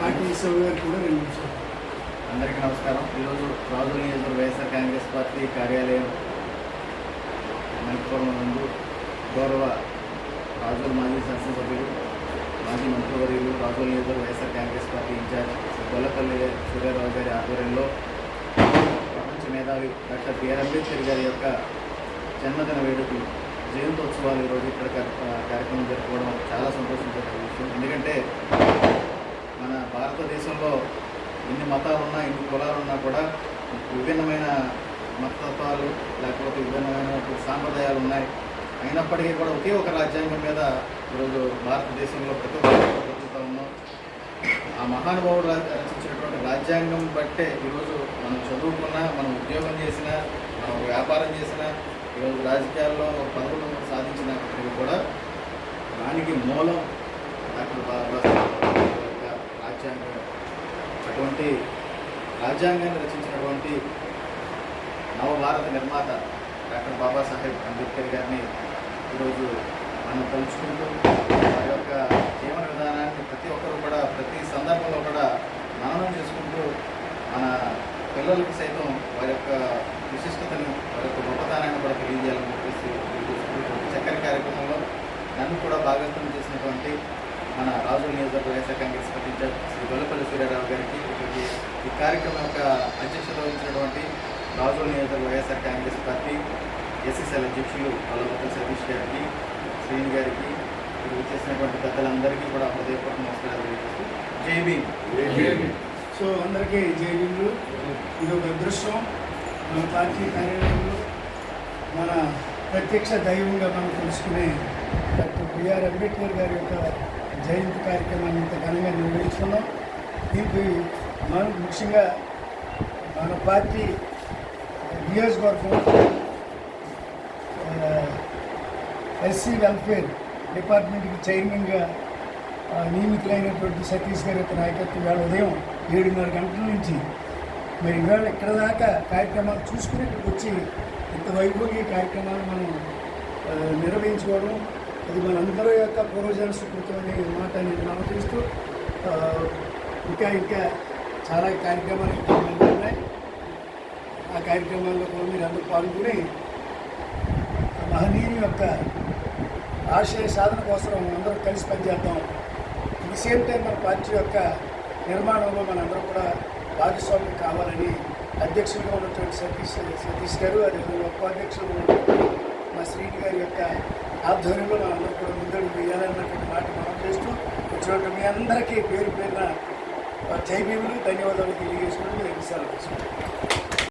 Party Eshwar గారు కూడా రెండు నిమిషాలు. అందరికీ నమస్కారం. ఈరోజు రాజు నియోజకవర్గ వైఎస్ఆర్ కాంగ్రెస్ పార్టీ కార్యాలయం మణిపురం నందు గౌరవ రాజు మాజీ శాసనసభ్యులు మాజీ మంత్రివర్యులు రాజుల నియోజకవర్గ వైఎస్ఆర్ కాంగ్రెస్ పార్టీ ఇన్ఛార్జ్ గొల్లపల్లి సూర్యారావు గారి ఆధ్వర్యంలో ప్రపంచ మేధావి డాక్టర్ బిఆర్ అంబేద్కర్ గారి యొక్క జన్మదిన వేడుకలు జయంతోత్సవాలు ఈరోజు ఇక్కడ కార్యక్రమం జరుపుకోవడం చాలా సంతోషించే విషయం. ఎందుకంటే భారతదేశంలో ఎన్ని మతాలు ఉన్నా ఎన్ని కులాలు ఉన్నా కూడా విభిన్నమైన మతత్వాలు లేకపోతే విభిన్నమైన సాంప్రదాయాలు ఉన్నాయి. అయినప్పటికీ కూడా ఒకే ఒక రాజ్యాంగం మీద ఈరోజు భారతదేశంలో ప్రతి ఒక్కరు బతుకుతూ ఉన్నాం. ఆ మహానుభావుడు రచించినటువంటి రాజ్యాంగం బట్టే ఈరోజు మనం చదువుకున్నా మనం ఉద్యోగం చేసినా మనం వ్యాపారం చేసినా ఈరోజు రాజకీయాల్లో ఒక పదవులు సాధించినప్పటికీ కూడా దానికి మూలం డాక్టర్ బాబా రాజ్యాంగం అటువంటి రాజ్యాంగాన్ని రచించినటువంటి నవభారత నిర్మాత డాక్టర్ బాబాసాహెబ్ అంబేద్కర్ గారిని ఈరోజు మనం తలుచుకుంటూ వారి యొక్క జీవన విధానాన్ని ప్రతి ఒక్కరూ కూడా ప్రతి సందర్భంలో కూడా మననం చేసుకుంటూ మన పిల్లలకు సైతం వారి యొక్క విశిష్టతను వారి యొక్క గొప్పతనాన్ని కూడా తెలియజేయాలని చెప్పేసి చక్కని కార్యక్రమంలో నన్ను కూడా భాగస్వామ్యం చేసినటువంటి మన రాజు నియోజకవర్గ వైఎస్ఆర్ కాంగ్రెస్ పార్టీ ఇన్ఛార్జ్ శ్రీ గొల్లపల్లి సూర్యారావు గారికి ఇక్కడికి ఈ కార్యక్రమం యొక్క అధ్యక్షత వహించినటువంటి రాజు నియోజకవర్గ వైఎస్ఆర్ కాంగ్రెస్ పార్టీ ఎస్ఎస్ఎల్ అధ్యక్షులు వల్లభద్ర సతీష్ గారికి శ్రీని గారికి ఇక్కడ వచ్చేసినటువంటి పెద్దలందరికీ కూడా హృదయపూర్వక నమస్కారాలు తెలియజేస్తూ జై భీమ్. సో అందరికీ జైలు ఇది ఒక అదృష్టం. మన పార్టీ కార్యాలయంలో మన ప్రత్యక్ష దైవంగా మనం తెలుసుకునే డాక్టర్ బిఆర్ అంబేద్కర్ గారి యొక్క జయంతి కార్యక్రమాన్ని ఇంత ఘనంగా నిర్వహిస్తున్నాం. దీనికి మనం ముఖ్యంగా మన పార్టీ నియోజకవర్గం ఎస్సీ వెల్ఫేర్ డిపార్ట్మెంట్కి చైర్మన్గా నియమితులైనటువంటి సతీష్ గారి యొక్క నాయకత్వం ఇవాళ ఉదయం ఏడున్నర గంటల నుంచి. మరి ఇవాళ ఇక్కడ దాకా కార్యక్రమాలు చూసుకుని ఇక్కడికి వచ్చి ఇంత వైభోగి కార్యక్రమాలు మనం నిర్వహించుకోవడం అది మనందరి యొక్క పూర్వజన సుకృతం మాట నేను నమ్మకిస్తూ ఇంకా ఇంకా చాలా కార్యక్రమాలు ఉన్నాయి. ఆ కార్యక్రమాల్లో కూడా మీరు అందరూ పాల్గొని ఆ మహనీయుని యొక్క ఆశయ సాధన కోసం అందరం కలిసి పనిచేద్దాం. అట్ ది సేమ్ టైం మన పార్టీ యొక్క నిర్మాణంలో మనందరం కూడా భాగస్వామ్యం కావాలని అధ్యక్షులుగా ఉన్నటువంటి సతీష్ సతీష్ గారు అదేవిధంగా ఉపాధ్యక్షులుగా ఉన్నటువంటి మా శ్రీని గారి యొక్క ఆధ్వర్యంలో మనందరం కూడా ముందడుగు వేయాలన్నటువంటి మాట మనం చేస్తూ వచ్చినటువంటి మీ అందరికీ పేరు పేరున జై భీములు ధన్యవాదాలు తెలియజేసుకుంటూ ఎన్నిసార్లు తీసుకుంటాం